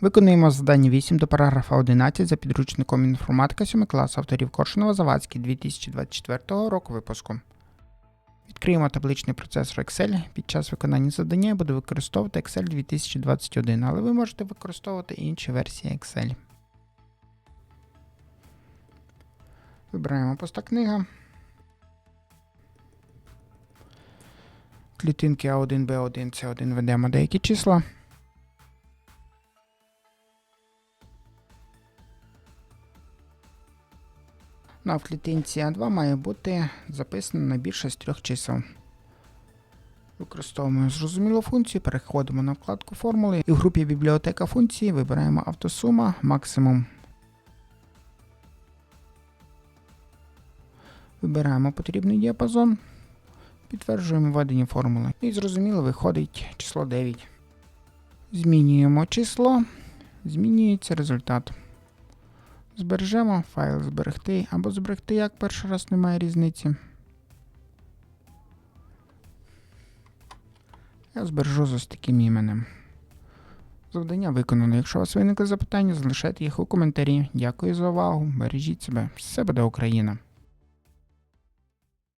Виконуємо завдання 8 до параграфа 11 за підручником інформатика 7 класу авторів Коршунова Завадський 2024 року випуску. Відкриємо табличний процесор Excel. Під час виконання завдання я буду використовувати Excel 2021, але ви можете використовувати інші версії Excel. Вибираємо поста книга. Клітинки А1, Б1, С1 ведемо деякі числа. Ну а в клітинці А2 має бути записано найбільше з трьох чисел. Використовуємо зрозумілу функцію, переходимо на вкладку формули і в групі бібліотека функції вибираємо автосума максимум. Вибираємо потрібний діапазон, підтверджуємо введення формули. І зрозуміло виходить число 9. Змінюємо число, змінюється результат. Збережемо файл зберегти або зберегти як перший раз немає різниці. Я збережу з ось таким іменем. Завдання виконано. Якщо у вас виникли запитання, залишайте їх у коментарі. Дякую за увагу. Бережіть себе. Все буде Україна!